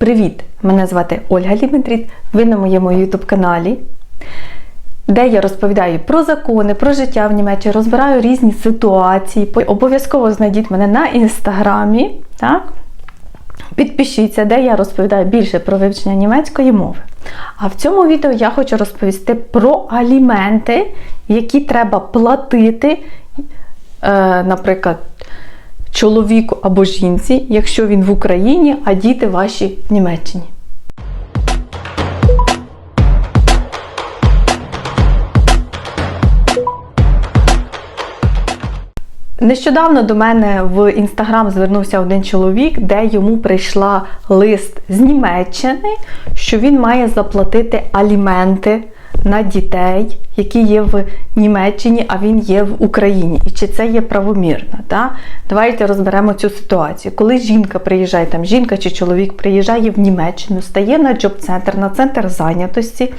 Привіт! Мене звати Ольга Ліментріт. Ви на моєму YouTube каналі, де я розповідаю про закони, про життя в Німеччині, розбираю різні ситуації. Обов'язково знайдіть мене на інстаграмі. Так? Підпишіться, де я розповідаю більше про вивчення німецької мови. А в цьому відео я хочу розповісти про аліменти, які треба платити, е, наприклад, чоловіку або жінці, якщо він в Україні, а діти ваші в Німеччині. Нещодавно до мене в інстаграм звернувся один чоловік, де йому прийшла лист з Німеччини, що він має заплатити аліменти на дітей, які є в Німеччині, а він є в Україні. І чи це є правомірно? Та? Давайте розберемо цю ситуацію. Коли жінка приїжджає, там жінка чи чоловік приїжджає в Німеччину, стає на джоб-центр, на центр зайнятості,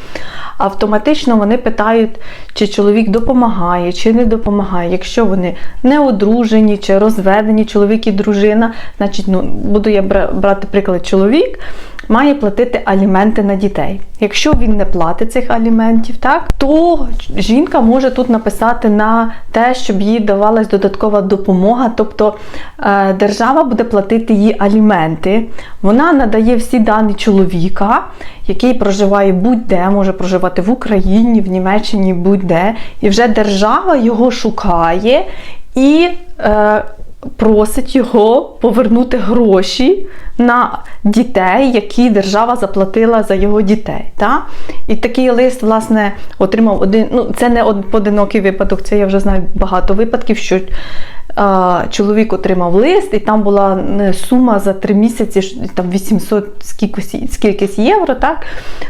автоматично вони питають, чи чоловік допомагає, чи не допомагає. Якщо вони не одружені чи розведені, чоловік і дружина, значить, ну, буду я брати приклад чоловік. Має платити аліменти на дітей. Якщо він не платить цих аліментів, так то жінка може тут написати на те, щоб їй давалась додаткова допомога, тобто е, держава буде платити їй аліменти. Вона надає всі дані чоловіка, який проживає будь-де, може проживати в Україні, в Німеччині, будь-де, і вже держава його шукає і. Просить його повернути гроші на дітей, які держава заплатила за його дітей. Та? І такий лист, власне, отримав один. Ну, це не поодинокий випадок, це я вже знаю багато випадків, що чоловік отримав лист, і там була сума за три місяці там 800 скількись, скількись євро. Так?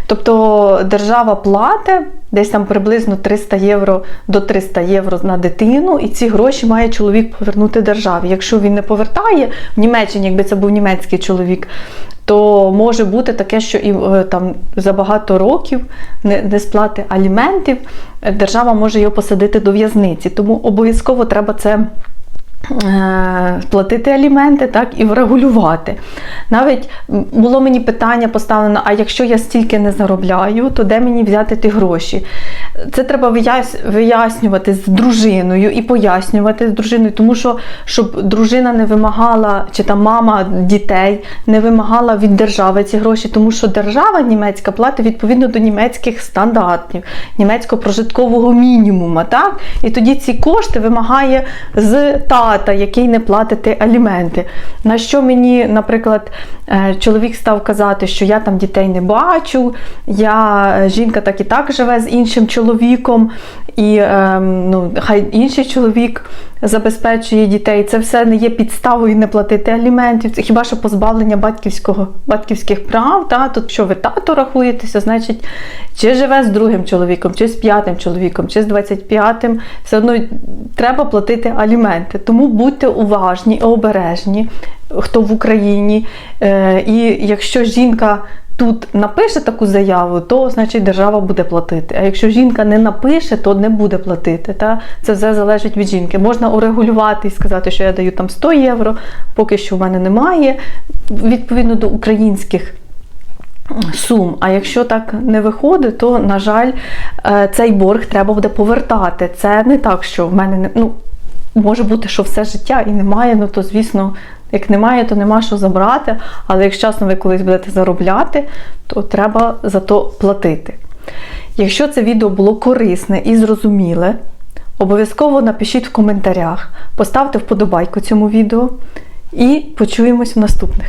Тобто держава платить десь там приблизно 300 євро до 300 євро на дитину, і ці гроші має чоловік повернути державі. Якщо він не повертає в Німеччині, якби це був німецький чоловік, то може бути таке, що і е, там за багато років не, не сплати аліментів, держава може його посадити до в'язниці. Тому обов'язково треба це. Е, платити аліменти, так, і врегулювати. Навіть було мені питання поставлено: а якщо я стільки не заробляю, то де мені взяти ті гроші? Це треба вияснювати з дружиною і пояснювати з дружиною, тому що щоб дружина не вимагала, чи там мама дітей не вимагала від держави ці гроші, тому що держава німецька платить відповідно до німецьких стандартів, німецького прожиткового мінімуму. Так? І тоді ці кошти вимагає з тата, який не платить аліменти. На що мені, наприклад, е, чоловік став казати, що я там дітей не бачу, я е, жінка так і так живе з іншим чоловіком чоловіком, і ем, ну, хай інший чоловік забезпечує дітей. Це все не є підставою не платити аліментів. Це хіба що позбавлення батьківського, батьківських прав? Та? Тут що ви тато рахуєтеся, значить, чи живе з другим чоловіком, чи з п'ятим чоловіком, чи з 25-м, все одно треба платити аліменти. Тому будьте уважні і обережні, хто в Україні. Е, І якщо жінка тут напише таку заяву, то значить держава буде платити. А якщо жінка не напише, то не буде платити. Та? Це все залежить від жінки. Можна урегулювати і сказати, що я даю там 100 євро, поки що в мене немає. Відповідно до українських. Сум, а якщо так не виходить, то, на жаль, е, цей борг треба буде повертати. Це не так, що в мене не ну, може бути, що все життя і немає, ну то, звісно, як немає, то нема що забрати, але якщо часно ви колись будете заробляти, то треба за то платити. Якщо це відео було корисне і зрозуміле, обов'язково напишіть в коментарях, поставте вподобайку цьому відео і почуємось в наступних.